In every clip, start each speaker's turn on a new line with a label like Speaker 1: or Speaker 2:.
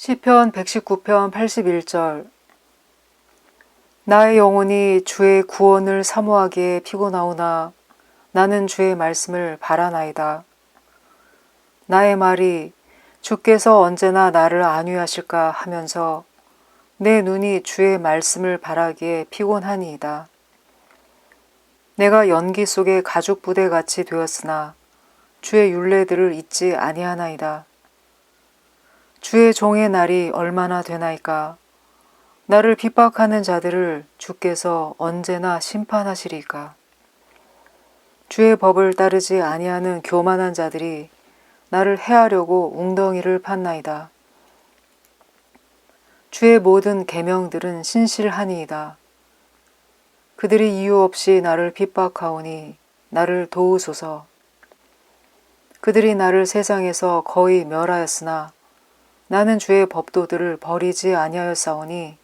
Speaker 1: 시편 119편 81절 나의 영혼이 주의 구원을 사모하기에 피곤하오나 나는 주의 말씀을 바라나이다. 나의 말이 주께서 언제나 나를 안위하실까 하면서 내 눈이 주의 말씀을 바라기에 피곤하니이다. 내가 연기 속의 가죽 부대 같이 되었으나 주의 윤례들을 잊지 아니하나이다. 주의 종의 날이 얼마나 되나이까? 나를 핍박하는 자들을 주께서 언제나 심판하시리까? 주의 법을 따르지 아니하는 교만한 자들이 나를 해하려고 웅덩이를 팠나이다. 주의 모든 계명들은 신실하니이다. 그들이 이유 없이 나를 핍박하오니 나를 도우소서. 그들이 나를 세상에서 거의 멸하였으나 나는 주의 법도들을 버리지 아니하였사오니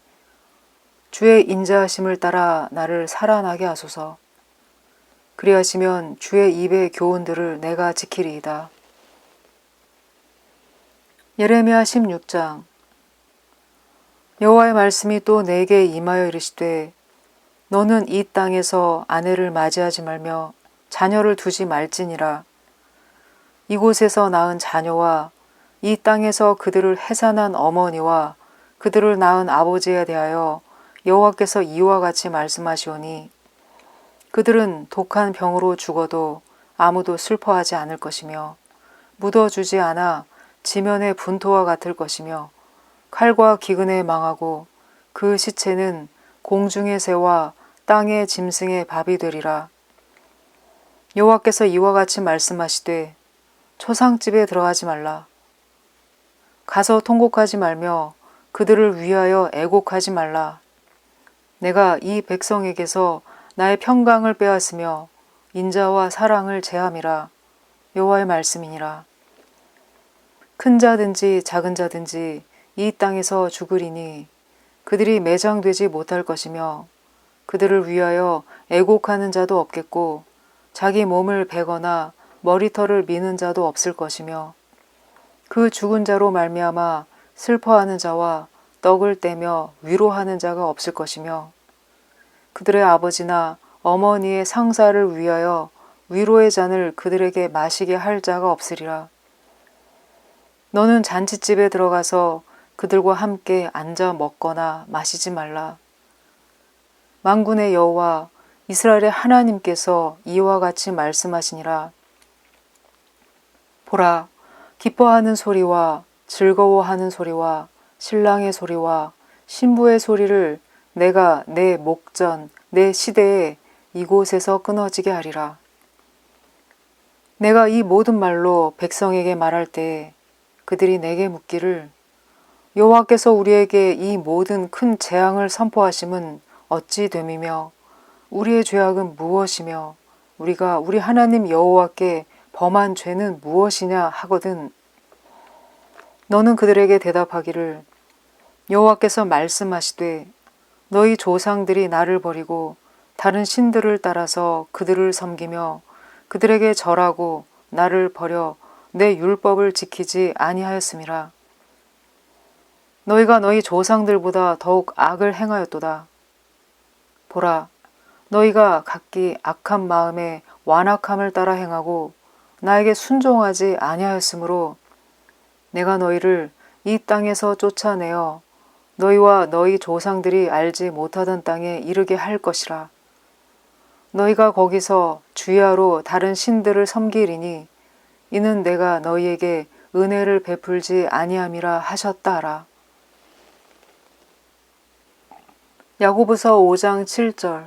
Speaker 1: 주의 인자하심을 따라 나를 살아나게 하소서. 그리하시면 주의 입의 교훈들을 내가 지키리이다. 예레미야 16장 여호와의 말씀이 또 내게 임하여 이르시되 너는 이 땅에서 아내를 맞이하지 말며 자녀를 두지 말지니라 이곳에서 낳은 자녀와 이 땅에서 그들을 해산한 어머니와 그들을 낳은 아버지에 대하여 여호와께서 이와 같이 말씀하시오니 그들은 독한 병으로 죽어도 아무도 슬퍼하지 않을 것이며 묻어주지 않아 지면의 분토와 같을 것이며 칼과 기근에 망하고 그 시체는 공중의 새와 땅의 짐승의 밥이 되리라. 여호와께서 이와 같이 말씀하시되 초상집에 들어가지 말라. 가서 통곡하지 말며 그들을 위하여 애곡하지 말라. 내가 이 백성에게서 나의 평강을 빼앗으며 인자와 사랑을 제함이라 여호와의 말씀이니라. 큰 자든지 작은 자든지 이 땅에서 죽으리니 그들이 매장되지 못할 것이며 그들을 위하여 애곡하는 자도 없겠고 자기 몸을 베거나 머리털을 미는 자도 없을 것이며 그 죽은 자로 말미암아 슬퍼하는 자와 떡을 떼며 위로하는 자가 없을 것이며 그들의 아버지나 어머니의 상사를 위하여 위로의 잔을 그들에게 마시게 할 자가 없으리라. 너는 잔치집에 들어가서 그들과 함께 앉아 먹거나 마시지 말라. 만군의 여호와 이스라엘의 하나님께서 이와 같이 말씀하시니라. 보라, 기뻐하는 소리와 즐거워하는 소리와 신랑의 소리와 신부의 소리를 내가 내 목전, 내 시대에 이곳에서 끊어지게 하리라. 내가 이 모든 말로 백성에게 말할 때 그들이 내게 묻기를 여호와께서 우리에게 이 모든 큰 재앙을 선포하심은 어찌 됨이며 우리의 죄악은 무엇이며 우리가 우리 하나님 여호와께 범한 죄는 무엇이냐 하거든. 너는 그들에게 대답하기를 여호와께서 말씀하시되 너희 조상들이 나를 버리고 다른 신들을 따라서 그들을 섬기며 그들에게 절하고 나를 버려 내 율법을 지키지 아니하였음이라. 너희가 너희 조상들보다 더욱 악을 행하였도다. 보라 너희가 각기 악한 마음에 완악함을 따라 행하고 나에게 순종하지 아니하였으므로 내가 너희를 이 땅에서 쫓아내어 너희와 너희 조상들이 알지 못하던 땅에 이르게 할 것이라. 너희가 거기서 주야로 다른 신들을 섬기리니 이는 내가 너희에게 은혜를 베풀지 아니함이라 하셨다 하라. 야고보서 5장 7절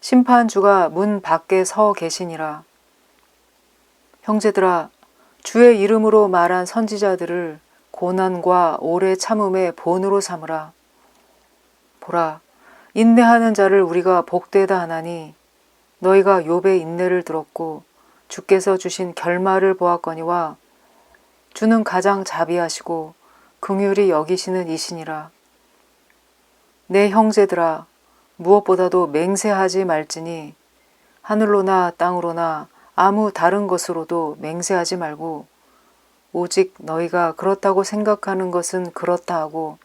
Speaker 1: 심판주가 문 밖에 서 계시니라. 형제들아 주의 이름으로 말한 선지자들을 고난과 오래 참음의 본으로 삼으라. 보라, 인내하는 자를 우리가 복되다 하나니 너희가 욥의 인내를 들었고 주께서 주신 결말을 보았거니와 주는 가장 자비하시고 긍휼히 여기시는 이신이라. 내 형제들아 무엇보다도 맹세하지 말지니 하늘로나 땅으로나 아무 다른 것으로도 맹세하지 말고 오직 너희가 그렇다고 생각하는 것은 그렇다 하고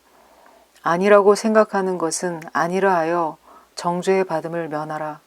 Speaker 1: 아니라고 생각하는 것은 아니라 하여 정죄의 받음을 면하라.